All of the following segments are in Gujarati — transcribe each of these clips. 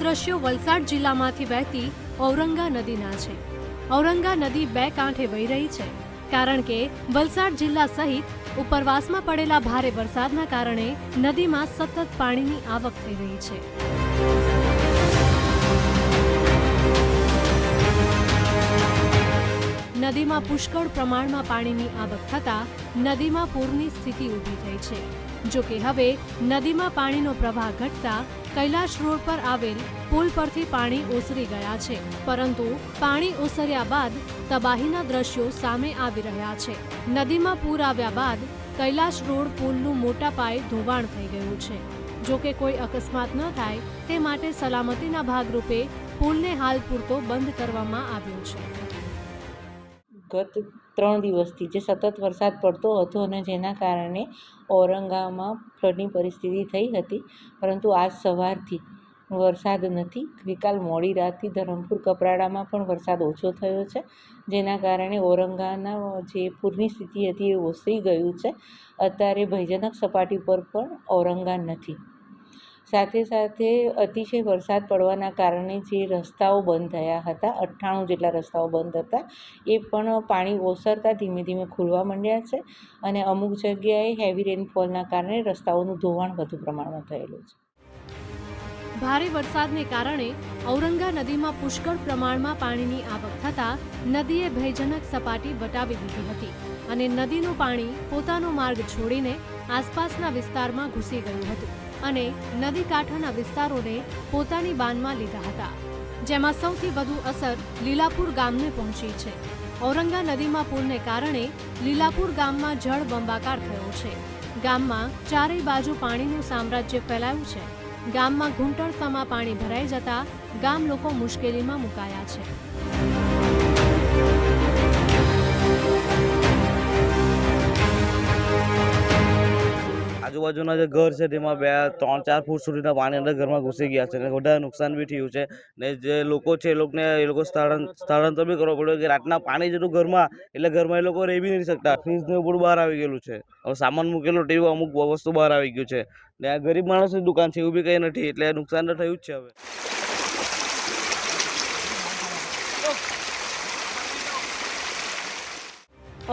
દ્રશ્યો વલસાડ જિલ્લામાંથી વહેતી ઔરંગા નદીના છે. ઔરંગા નદી બે કાંઠે વહી રહી છે. કારણ કે વલસાડ જિલ્લા સહિત ઉપરવાસમાં પડેલા ભારે વરસાદના કારણે નદીમાં સતત પાણીની આવક થઈ રહી છે. નદીમાં પુષ્કળ પ્રમાણમાં પાણીની આવક થતાં નદીમાં પૂરની સ્થિતિ ઊભી થઈ છે. જો કે હવે નદીમાં પાણીનો પ્રવાહ ઘટતા કૈલાશ રોડ પર આવેલ પુલ પરથી પાણી ઓસરી ગયા છે. પરંતુ પાણી ઓસર્યા બાદ તબાહીના દ્રશ્યો સામે આવી રહ્યા છે. નદીમાં પૂર આવ્યા બાદ કૈલાશ રોડ પુલનું મોટા પાયે ધોવાણ થઈ ગયું છે. જો કે કોઈ અકસ્માત ન થાય તે માટે સલામતીના ભાગરૂપે પુલને હાલ પૂરતો બંધ કરવામાં આવ્યો છે. ગત ત્રણ દિવસથી જે સતત વરસાદ પડતો હતો અને જેના કારણે ઔરંગામાં ફ્લડની પરિસ્થિતિ થઈ હતી, પરંતુ આજ સવારથી વરસાદ નથી. ગઈકાલ મોડી રાતથી ધરમપુર કપરાડામાં પણ વરસાદ ઓછો થયો છે, જેના કારણે ઔરંગાના જે પૂરની સ્થિતિ હતી એ ઓસરી ગયું છે. અત્યારે ભયજનક સપાટી પર પણ ઔરંગા નથી. સાથે સાથે અતિશય વરસાદ પડવાના કારણે જે રસ્તાઓ બંધ થયા હતા, અઠ્ઠાણું જેટલા રસ્તાઓ બંધ હતા, એ પણ પાણી ઓસરતા ધીમે ધીમે ખુલવા માંડ્યા છે અને અમુક જગ્યાએ હેવી રેનફોલના કારણે રસ્તાઓનું ધોવાણ વધુ પ્રમાણમાં થયેલું છે. ભારે વરસાદને કારણે ઔરંગા નદીમાં પુષ્કળ પ્રમાણમાં પાણીની આવક થતાં નદીએ ભયજનક સપાટી વટાવી દીધી હતી અને નદીનું પાણી પોતાનો માર્ગ છોડીને આસપાસના વિસ્તારમાં ઘૂસી ગયું હતું. અને નદી કાંઠાના વિસ્તારોને પોતાની બાનમાં લીધા હતા, જેમાં સૌથી વધુ અસર લીલાપુર ગામને પહોંચી છે. ઔરંગા નદીમાં પૂરને કારણે લીલાપુર ગામમાં જળ બંબાકાર થયો છે. ગામમાં ચારેય બાજુ પાણીનું સામ્રાજ્ય ફેલાયું છે. ગામમાં ઘૂંટણસમાં પાણી ભરાઈ જતા ગામ લોકો મુશ્કેલીમાં મુકાયા છે. આજુબાજુના જે ઘર છે, તેમાં બે, ત્રણ, ચાર ફૂટ સુધીના પાણી અંદર ઘરમાં ઘૂસી ગયા છે અને વધારે નુકસાન બી થયું છે. ને જે લોકો છે, એ લોકોને, એ લોકો સ્થળાં સ્થળાંતર બી કરવો પડ્યો કે રાતના પાણી જેટલું ઘરમાં, એટલે ઘરમાં એ લોકો રહી બી નહીં શકતા. ફ્રીજને બધું બહાર આવી ગયેલું છે. હવે સામાન મૂકેલો, ટીવી, અમુક વસ્તુ બહાર આવી ગયું છે. ને આ ગરીબ માણસની દુકાન છે, એવું બી કંઈ નથી, એટલે નુકસાન તો થયું જ છે હવે.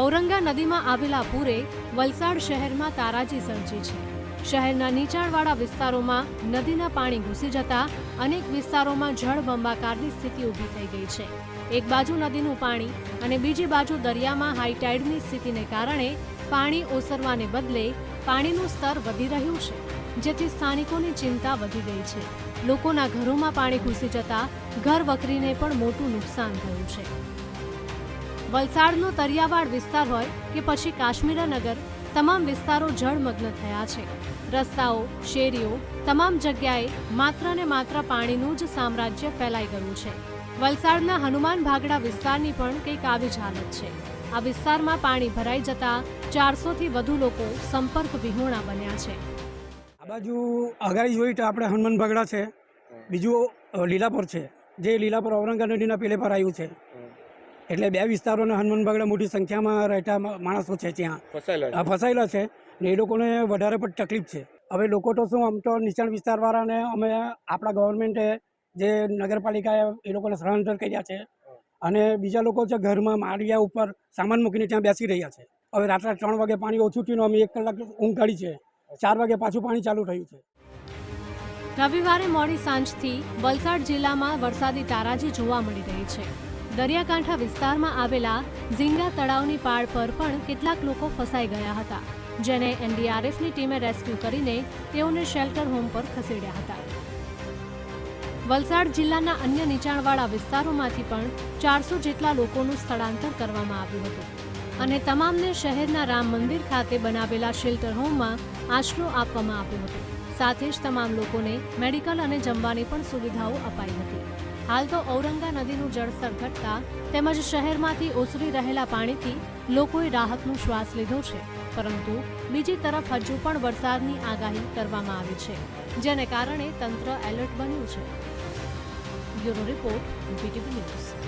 ઔરંગા નદીમાં આવેલા પૂરે વલસાડ શહેરમાં તારાજી સર્જી છે. શહેરના નીચાણવાળા વિસ્તારોમાં નદીના પાણી ઘૂસી જતા અનેક વિસ્તારોમાં જળ બંબાકારની સ્થિતિ ઊભી થઈ ગઈ છે. એક બાજુ નદીનું પાણી અને બીજી બાજુ દરિયામાં હાઈટાઈડની સ્થિતિને કારણે પાણી ઓસરવાને બદલે પાણીનું સ્તર વધી રહ્યું છે, જેથી સ્થાનિકોની ચિંતા વધી ગઈ છે. લોકોના ઘરોમાં પાણી ઘૂસી જતા ઘર વખરીને પણ મોટું નુકસાન થયું છે. વલસાડનો તરિયાવાડ વિસ્તાર હોય કે પછી કાશ્મીરાનગર તમામ વિસ્તારો જળમગ્ન થયા છે. રસ્તાઓ શેરીઓ તમામ જગ્યાએ માત્ર ને માત્ર પાણીનું જ સામ્રાજ્ય ફેલાઈ ગયું છે. વલસાડના હનુમાન ભાગડા વિસ્તારની પણ કંઈક આવી જ હાલત છે. આ વિસ્તારમાં પાણી ભરાઈ જતા ચારસોથી વધુ લોકો સંપર્ક વિહોણા બન્યા છે. આ બાજુ આગાહી જોઈ તો આપણે હનુમાન ભાગડા છે. બીજું લીલાપુર છે. જે લીલાપુર ઔરંગા નદીના પેલે પર આવ્યું છે. એટલે બે વિસ્તારોના હનુમાન બગડા મોટી સંખ્યામાં રહેતા માણસો છે ત્યાં. આ ફસાયેલા છે. ને એ લોકોને વધારે પણ તકલીફ છે. હવે લોકો તો શું આમ તો નીચાણ વિસ્તારવાળાને અમે આપણા ગવર્મેન્ટે જે નગરપાલિકાએ એ લોકોને સ્થળાંતર કર્યા છે. અને બીજા લોકો છે ઘરમાં માળિયા ઉપર સામાન મૂકીને ત્યાં બેસી રહ્યા છે. હવે રાત્રે ત્રણ વાગે પાણી ઓછું થયું અમે એક કલાક ઊંઘ કાઢી છે. ચાર વાગે પાછું પાણી ચાલુ થયું છે. રવિવારે મોડી સાંજથી વલસાડ જિલ્લામાં વરસાદી તારાજી જોવા મળી રહી છે. દરિયાકાંઠા વિસ્તારમાં આવેલા ઝીંગા તળાવની પાળ પર પણ કેટલાક લોકો ફસાઈ ગયા હતા, જેને એનડીઆરએફની ટીમે રેસ્ક્યુ કરીને તેઓને શેલ્ટર હોમ પર ખસેડ્યા હતા. વલસાડ જિલ્લાના અન્ય નીચાણવાળા વિસ્તારોમાંથી પણ ચારસો જેટલા લોકોનું સ્થળાંતર કરવામાં આવ્યું હતું અને તમામને શહેરના રામ મંદિર ખાતે બનાવેલા શેલ્ટર હોમમાં આશરો આપવામાં આવ્યો હતો. સાથે જ તમામ લોકોને મેડિકલ અને જમવાની પણ સુવિધાઓ અપાઈ હતી. હાલ તો ઔરંગા નદીનું જળસ્તર ઘટતા તેમજ શહેરમાંથી ઓસરી રહેલા પાણીથી લોકોએ રાહતનો શ્વાસ લીધો છે. પરંતુ બીજી તરફ હજુ પણ વરસાદની આગાહી કરવામાં આવી છે, જેને કારણે તંત્ર એલર્ટ બન્યું છે. Bureau report BTV news